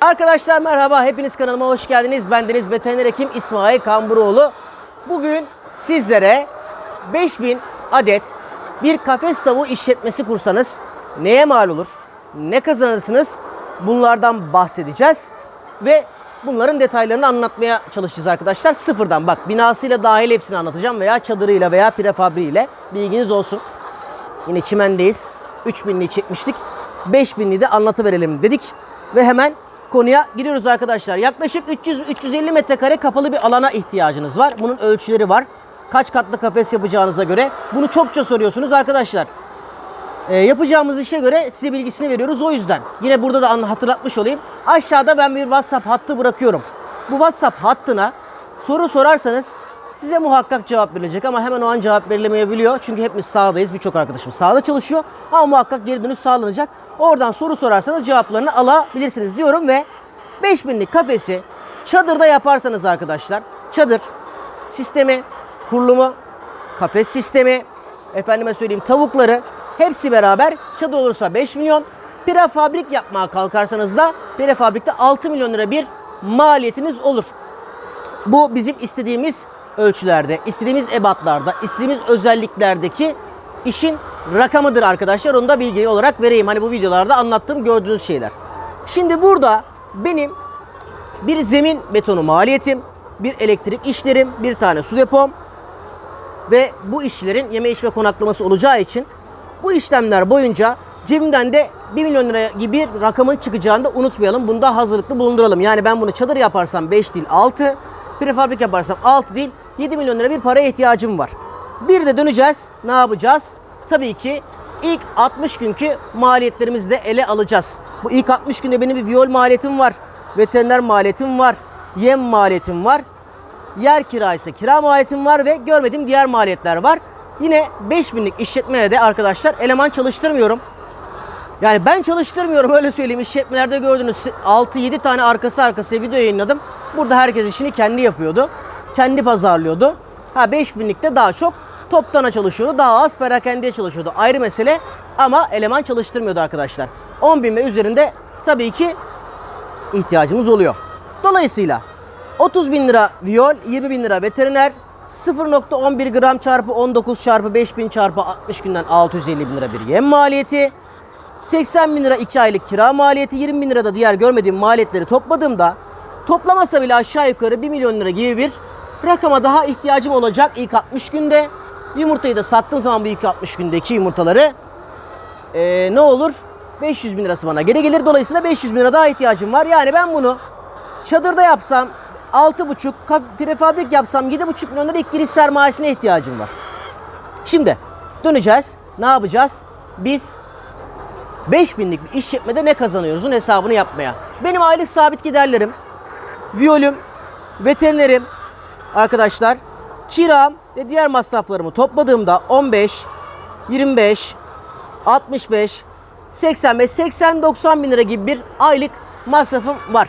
Arkadaşlar merhaba, hepiniz kanalıma hoş geldiniz. Ben Deniz Veteriner Hekim İsmail Kamburoğlu. Bugün sizlere 5000 adet bir kafes tavuğu işletmesi kursanız neye mal olur, ne kazanırsınız bunlardan bahsedeceğiz. Ve bunların detaylarını anlatmaya çalışacağız arkadaşlar. Sıfırdan bak binasıyla dahil hepsini anlatacağım veya çadırıyla veya prefabriğiyle bilginiz olsun. Yine çimendeyiz. 3000'liği çekmiştik. 5000'liği de anlatıverelim dedik. Ve hemen konuya giriyoruz arkadaşlar. Yaklaşık 300-350 metrekare kapalı bir alana ihtiyacınız var. Bunun ölçüleri var. Kaç katlı kafes yapacağınıza göre. Bunu çokça soruyorsunuz arkadaşlar. Ee, yapacağımız işe göre size bilgisini veriyoruz o yüzden. Yine burada da hatırlatmış olayım. Aşağıda ben bir WhatsApp hattı bırakıyorum. Bu WhatsApp hattına soru sorarsanız size muhakkak cevap verilecek ama hemen o an cevap verilemeyebiliyor. Çünkü hepimiz sahadayız. Birçok arkadaşımız sahada çalışıyor. Ama muhakkak geri dönüş sağlanacak. Oradan soru sorarsanız cevaplarını alabilirsiniz diyorum ve 5000'lik kafesi çadırda yaparsanız arkadaşlar çadır sistemi, kurulumu, kafes sistemi, efendime söyleyeyim tavukları hepsi beraber çadır olursa 5 milyon. Prefabrik yapmaya kalkarsanız da prefabrikte 6 milyon lira bir maliyetiniz olur. Bu bizim istediğimiz ölçülerde, istediğimiz ebatlarda, istediğimiz özelliklerdeki işin rakamıdır arkadaşlar. Onu da bilgi olarak vereyim. Hani bu videolarda anlattığım gördüğünüz şeyler. Şimdi burada benim bir zemin betonu maliyetim, bir elektrik işlerim, bir tane su depom ve bu işlerin yeme içme konaklaması olacağı için bu işlemler boyunca cebimden de 1 milyon lira gibi bir rakamın çıkacağını da unutmayalım. Bunu da hazırlıklı bulunduralım. Yani ben bunu çadır yaparsam 5 değil 6, prefabrik yaparsam 6 değil 7 milyon lira bir paraya ihtiyacım var. Bir de döneceğiz. Ne yapacağız? Tabii ki ilk 60 günkü maliyetlerimizi de ele alacağız. Bu ilk 60 günde benim bir viyol maliyetim var. Veteriner maliyetim var. Yem maliyetim var. Yer kiraysa kira maliyetim var ve görmediğim diğer maliyetler var. Yine 5000'lik işletmeye de arkadaşlar eleman çalıştırmıyorum. Yani ben çalıştırmıyorum öyle söyleyeyim. İşletmelerde gördüğünüz 6-7 tane arkası arkası video yayınladım. Burada herkes işini kendi yapıyordu. Kendi pazarlıyordu. Ha 5000'likte daha çok toptana çalışıyordu. Daha az perakendeye çalışıyordu. Ayrı mesele ama eleman çalıştırmıyordu arkadaşlar. 10.000 ve üzerinde tabii ki ihtiyacımız oluyor. Dolayısıyla 30 bin lira viyol, 20 bin lira veteriner, 0.11 gram çarpı 19 çarpı 5000 çarpı 60 günden 650 bin lira bir yem maliyeti. 80 bin lira 2 aylık kira maliyeti, 20 bin lira da diğer görmediğim maliyetleri topladığımda toplamasa bile aşağı yukarı 1 milyon lira gibi bir rakama daha ihtiyacım olacak ilk 60 günde. Yumurtayı da sattığım zaman bu ilk 60 gündeki yumurtaları ee, ne olur? 500 bin lirası bana geri gelir. Dolayısıyla 500 bin lira daha ihtiyacım var. Yani ben bunu çadırda yapsam 6,5, ka- prefabrik yapsam 7,5 milyon lira ilk giriş sermayesine ihtiyacım var. Şimdi döneceğiz. Ne yapacağız? Biz 5000'lik bir işletmede ne kazanıyoruzun hesabını yapmaya. Benim aylık sabit giderlerim, viyolüm, veterinerim, arkadaşlar, kiram ve diğer masraflarımı topladığımda 15, 25, 65, 85, 80, 90 bin lira gibi bir aylık masrafım var.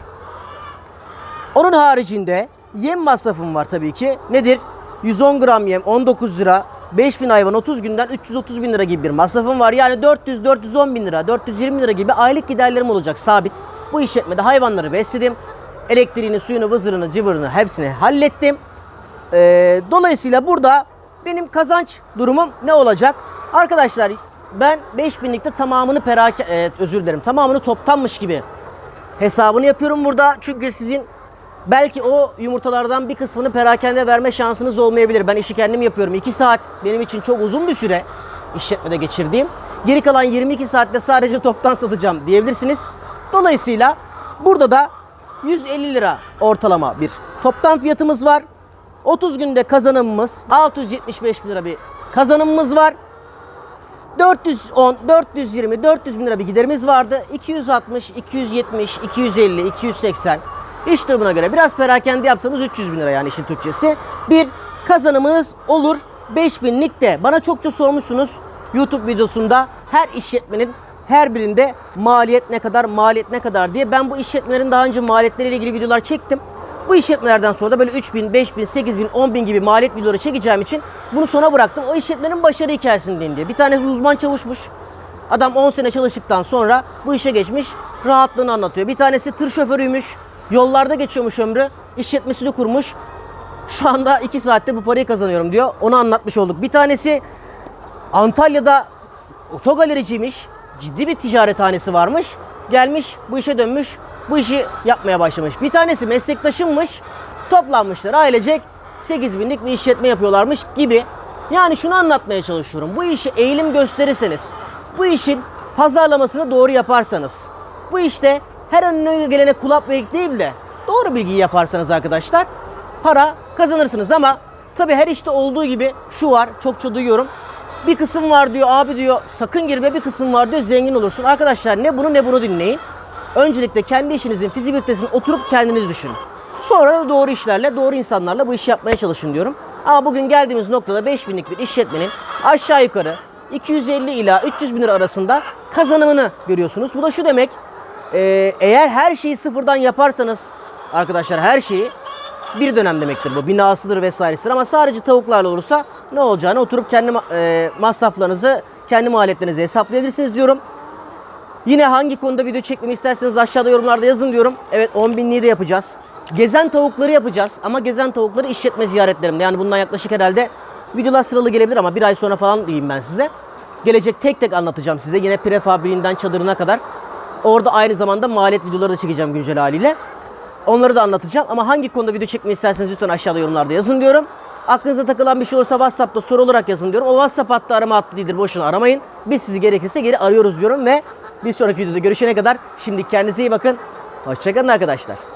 Onun haricinde yem masrafım var tabii ki. Nedir? 110 gram yem 19 lira. 5000 hayvan 30 günden 330 bin lira gibi bir masrafım var. Yani 400-410 bin lira, 420 lira gibi aylık giderlerim olacak sabit. Bu işletmede hayvanları besledim. Elektriğini, suyunu, vızırını, cıvırını hepsini hallettim. Ee, dolayısıyla burada benim kazanç durumum ne olacak? Arkadaşlar ben 5000'likte tamamını perake e, özür dilerim tamamını toptanmış gibi hesabını yapıyorum burada. Çünkü sizin belki o yumurtalardan bir kısmını perakende verme şansınız olmayabilir. Ben işi kendim yapıyorum. 2 saat benim için çok uzun bir süre işletmede geçirdiğim. Geri kalan 22 saatte sadece toptan satacağım diyebilirsiniz. Dolayısıyla burada da 150 lira ortalama bir toptan fiyatımız var. 30 günde kazanımımız 675 bin lira bir kazanımımız var. 410, 420, 400 bin lira bir giderimiz vardı. 260, 270, 250, 280. İş durumuna göre biraz perakende yapsanız 300 bin lira yani işin Türkçesi. Bir kazanımınız olur 5000'lik de. Bana çokça sormuşsunuz YouTube videosunda her işletmenin her birinde maliyet ne kadar, maliyet ne kadar diye. Ben bu işletmelerin daha önce maliyetleriyle ilgili videolar çektim. Bu işletmelerden sonra da böyle 3000, 5000, 8000, 10000 gibi maliyet videoları çekeceğim için bunu sona bıraktım. O işletmenin başarı hikayesini dinleyin diye. Bir tanesi uzman çavuşmuş. Adam 10 sene çalıştıktan sonra bu işe geçmiş, rahatlığını anlatıyor. Bir tanesi tır şoförüymüş, yollarda geçiyormuş ömrü, işletmesini kurmuş. Şu anda 2 saatte bu parayı kazanıyorum diyor. Onu anlatmış olduk. Bir tanesi Antalya'da otogalericiymiş. Ciddi bir ticarethanesi varmış. Gelmiş bu işe dönmüş. Bu işi yapmaya başlamış. Bir tanesi meslektaşımmış. Toplanmışlar ailecek 8 binlik bir işletme yapıyorlarmış gibi. Yani şunu anlatmaya çalışıyorum. Bu işi eğilim gösterirseniz, bu işin pazarlamasını doğru yaparsanız, bu işte her önüne gelene kulak verip değil de doğru bilgiyi yaparsanız arkadaşlar para kazanırsınız ama tabi her işte olduğu gibi şu var çokça duyuyorum. Bir kısım var diyor abi diyor sakın girme bir kısım var diyor zengin olursun. Arkadaşlar ne bunu ne bunu dinleyin. Öncelikle kendi işinizin fizibilitesini oturup kendiniz düşünün. Sonra da doğru işlerle doğru insanlarla bu işi yapmaya çalışın diyorum. Ama bugün geldiğimiz noktada 5000'lik bir işletmenin aşağı yukarı 250 ila 300 bin lira arasında kazanımını görüyorsunuz. Bu da şu demek eğer her şeyi sıfırdan yaparsanız arkadaşlar her şeyi bir dönem demektir bu. Binasıdır vesairesidir ama sadece tavuklarla olursa ne olacağını oturup kendi e, masraflarınızı, kendi maliyetlerinizi hesaplayabilirsiniz diyorum. Yine hangi konuda video çekmemi isterseniz aşağıda yorumlarda yazın diyorum. Evet 10 binliği de yapacağız. Gezen tavukları yapacağız ama gezen tavukları işletme ziyaretlerimde. Yani bundan yaklaşık herhalde videolar sıralı gelebilir ama bir ay sonra falan diyeyim ben size. Gelecek tek tek anlatacağım size. Yine prefabriğinden çadırına kadar. Orada aynı zamanda maliyet videoları da çekeceğim güncel haliyle. Onları da anlatacağım ama hangi konuda video çekmeyi isterseniz lütfen aşağıda yorumlarda yazın diyorum. Aklınıza takılan bir şey olursa WhatsApp'ta soru olarak yazın diyorum. O WhatsApp hattı arama hattı değildir. Boşuna aramayın. Biz sizi gerekirse geri arıyoruz diyorum ve bir sonraki videoda görüşene kadar şimdi kendinize iyi bakın. Hoşçakalın arkadaşlar.